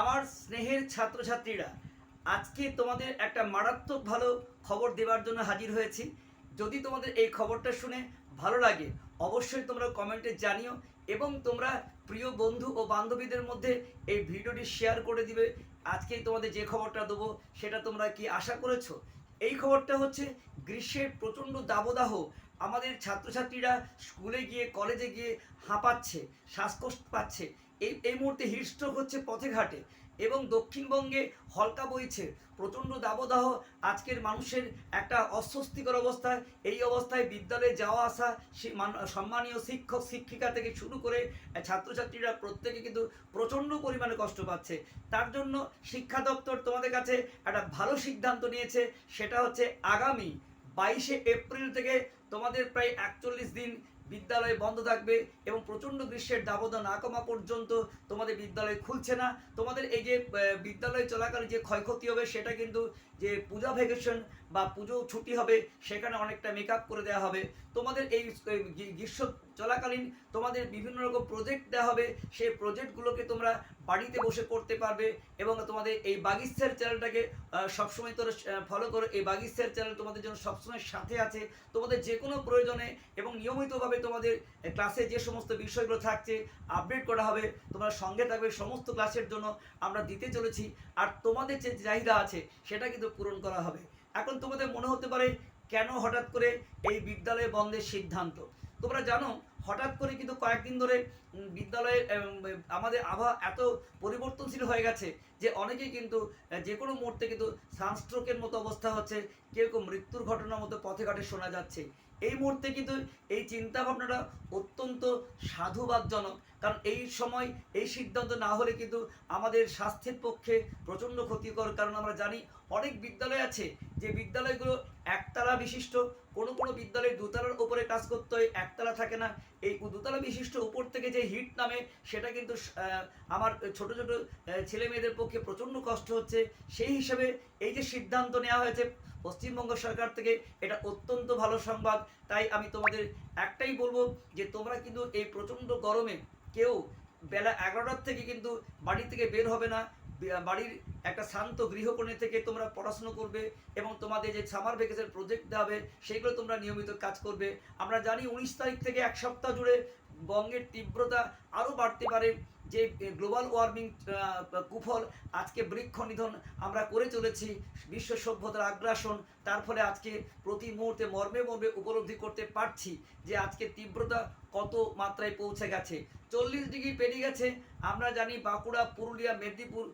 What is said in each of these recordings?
আমার স্নেহের ছাত্রছাত্রীরা, আজকে তোমাদের একটা মারাত্মক ভালো খবর দেওয়ার জন্য হাজির হয়েছি। যদি তোমাদের এই খবরটা শুনে ভালো লাগে, অবশ্যই তোমরা কমেন্টে জানিও এবং তোমরা প্রিয় বন্ধু ও বান্ধবীদের মধ্যে এই ভিডিওটি শেয়ার করে দিবে। আজকে তোমাদের যে খবরটা দেবো, সেটা তোমরা কি আশা করেছ? এই খবরটা হচ্ছে, গ্রীষ্মের প্রচণ্ড দাবদাহ আমাদের ছাত্রছাত্রীরা স্কুলে গিয়ে, কলেজে গিয়ে হাঁপাচ্ছে, শ্বাসকষ্ট পাচ্ছে। এই এই মুহূর্তে হিটস্ট্রোক হচ্ছে পথে ঘাটে এবং দক্ষিণবঙ্গে হলকা বইছে, প্রচণ্ড দাবদাহ। আজকের মানুষের একটা অস্বস্তিকর অবস্থায় এই অবস্থায় বিদ্যালয়ে যাওয়া আসা সম্মানীয় শিক্ষক, শিক্ষিকা থেকে শুরু করে ছাত্রছাত্রীরা প্রত্যেকে কিন্তু প্রচণ্ড পরিমাণে কষ্ট পাচ্ছে। তার জন্য শিক্ষা দপ্তর তোমাদের কাছে একটা ভালো সিদ্ধান্ত নিয়েছে, সেটা হচ্ছে আগামী বাইশে এপ্রিল থেকে তোমাদের প্রায় একচল্লিশ দিন বিদ্যালয় বন্ধ থাকবে এবং প্রচণ্ড গ্রীষ্মের দাবদা না কমা পর্যন্ত তোমাদের বিদ্যালয় খুলছে না। তোমাদের এই যে বিদ্যালয় চলাকালীন যে ক্ষয়ক্ষতি হবে, সেটা কিন্তু যে পূজা ভ্যাকেশন বা পুজো ছুটি হবে, সেখানে অনেকটা মেকআপ করে দেওয়া হবে। তোমাদের এই গ্রীষ্ম চলাকালীন তোমাদের বিভিন্ন রকম প্রজেক্ট দেওয়া হবে, সেই প্রজেক্টগুলোকে তোমরা বাড়িতে বসে করতে পারবে এবং তোমাদের এই বাগিস্তার চ্যানেলটাকে সবসময় তোরা ফলো করো। এই বাগিস্তার চ্যানেল তোমাদের জন্য সবসময় সাথে আছে। তোমাদের যে কোনো প্রয়োজনে এবং নিয়মিতভাবে তোমাদের ক্লাসে যে সমস্ত বিষয়গুলো থাকছে আপডেট করা হবে। তোমরা সঙ্গে থাকবে সমস্ত ক্লাসের জন্য আমরা দিতে চলেছি। আর তোমাদের যে চাহিদা আছে, সেটা কিন্তু পূরণ করা হবে। এখন তোমাদের মনে হতে পারে, কেন হঠাৎ করে এই বিদ্যালয় বন্ধের সিদ্ধান্ত? তোমরা জানো হঠাৎ করে কিন্তু কয়েকদিন ধরে বিদ্যালয়ে আমাদের আবহাওয়া এত পরিবর্তনশীল হয়ে গেছে যে অনেকেই কিন্তু যে কোনো মুহূর্তে কিন্তু সানস্ট্রোকের মতো অবস্থা হচ্ছে কেউ কেউ মৃত্যুর ঘটনার মতো পথে ঘাটে শোনা যাচ্ছে। এই মুহূর্তে কিন্তু এই চিন্তা ভাবনাটা অত্যন্ত সাধুবাদজনক, কারণ এই সময় এই সিদ্ধান্ত না হলে কিন্তু আমাদের স্বাস্থ্যের পক্ষে প্রচণ্ড ক্ষতিকর, কারণ আমরা জানি অনেক বিদ্যালয় আছে যে বিদ্যালয়গুলো একতলা বিশিষ্ট, কোনো কোনো বিদ্যালয়ে দোতলার ওপরে কাজ করতে হয়, একতলা থাকে না। এই দোতলা বিশিষ্ট উপর থেকে যে হিট নামে, সেটা কিন্তু আমার ছোট ছোট ছেলে মেয়েদের পক্ষে প্রচণ্ড কষ্ট হচ্ছে। সেই হিসেবে এই যে সিদ্ধান্ত নেওয়া হয়েছে পশ্চিমবঙ্গ সরকার থেকে, এটা অত্যন্ত ভালো সংবাদ। তাই আমি তোমাদের একটাই বলব যে, তোমরা কিন্তু এই প্রচণ্ড গরমে কেউ বেলা এগারোটার থেকে কিন্তু বাড়ি থেকে বের হবে না। বাড়ির একটা শান্ত গৃহকোণে থেকে তোমরা পড়াশুনো করবে এবং তোমাদের যে সামার ভ্যাকেশন প্রজেক্ট দেওয়া হবে, সেইগুলো তোমরা নিয়মিত কাজ করবে। আমরা জানি উনিশ তারিখ থেকে এক সপ্তাহ জুড়ে বঙ্গের তীব্রতা আরও বাড়তে পারে। যে গ্লোবাল ওয়ার্মিং কুফল আজকে বৃক্ষ নিধন আমরা করে চলেছি, বিশ্ব সভ্যতার আগ্রাসন, তার ফলে আজকে প্রতি মুহূর্তে মর্মে মর্মে উপলব্ধি করতে পারছি যে আজকে তীব্রতা কত মাত্রায় পৌঁছে গেছে। চল্লিশ ডিগ্রি পেরিয়ে গেছে, আমরা জানি বাঁকুড়া, পুরুলিয়া, মেদিনীপুর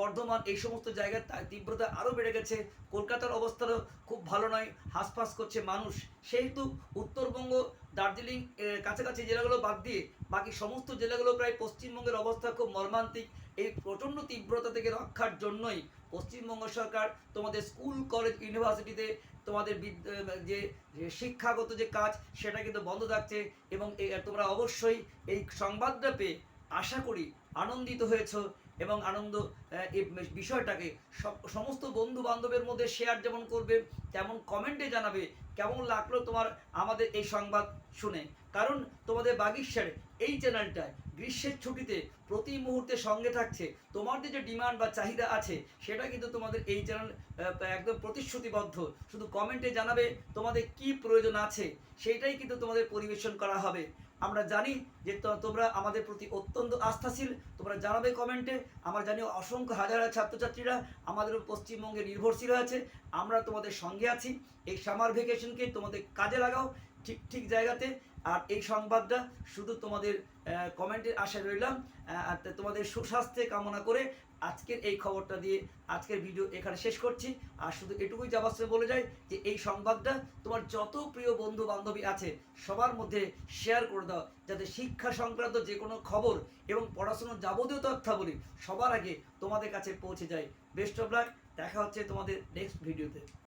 বর্ধমান এই সমস্ত জায়গার তীব্রতা আরও বেড়ে গেছে। কলকাতার অবস্থারও খুব ভালো নয়, হাঁসফাঁস করছে মানুষ। সেহেতু উত্তরবঙ্গ দার্জিলিং কাছাকাছি জেলাগুলো বাদ দিয়ে বাকি সমস্ত জেলাগুলো প্রায় পশ্চিমবঙ্গের অবস্থা খুব মর্মান্তিক। এই প্রচণ্ড তীব্রতা থেকে রক্ষার জন্যই পশ্চিমবঙ্গ সরকার তোমাদের স্কুল, কলেজ, ইউনিভার্সিটিতে তোমাদের যে শিক্ষাগত যে কাজ, সেটা কিন্তু বন্ধ থাকছে এবং তোমরা অবশ্যই এই সংবাদটা পেয়ে আশা করি আনন্দিত হয়েছো। এবং আনন্দ বিষয়টাকে সমস্ত বন্ধু বান্ধবের মধ্যে শেয়ার যেমন করবে, তেমন কমেন্টে জানাবে, কেমন লাগল তোমার, আমাদের এই সংবাদ শুনে? কারণ তোমাদের বাগিস্যার এই চ্যানেলটায় গ্রীষ্মের ছুটিতে প্রতি মুহূর্তে সঙ্গে থাকছে। তোমাদের যে ডিমান্ড বা চাহিদা আছে, সেটা কিন্তু তোমাদের এই চ্যানেল একদম প্রতিশ্রুতিবদ্ধ। শুধু কমেন্টে জানাবে তোমাদের কি প্রয়োজন আছে, সেইটাই কিন্তু তোমাদের পরিবেশন করা হবে। আমরা জানি যে তোমরা আমাদের প্রতি অত্যন্ত আস্থাশীল। তোমরা জানাবে কমেন্টে। আমরা জানি অসংখ্য হাজার হাজার ছাত্রছাত্রীরা আমাদের পশ্চিমবঙ্গে নির্ভরশীল আছে আমরা তোমাদের সঙ্গে আছি। এই সামার ভেকেশনকে তোমাদের কাজে লাগাও। ঠিক ঠিক জায়গাতে। আর এই সংবাদটা শুধু তোমাদের কমেন্টের আশায় রইলাম। আর তোমাদের সুস্বাস্থ্যে কামনা করে আজকের এই খবরটা দিয়ে আজকের ভিডিও এখানে শেষ করছি। আর শুধু এটুকুই যাবাসে বলে যাই যে এই সংবাদটা তোমার যত প্রিয় বন্ধু বান্ধবী আছে, সবার মধ্যে শেয়ার করে দাও। যাতে শিক্ষা সংক্রান্ত যে কোনো খবর এবং পড়াশোনার যাবতীয় তথ্যাবলী সবার আগে তোমাদের কাছে পৌঁছে যায়। বেস্ট অফ লাক দেখা হচ্ছে তোমাদের নেক্সট ভিডিওতে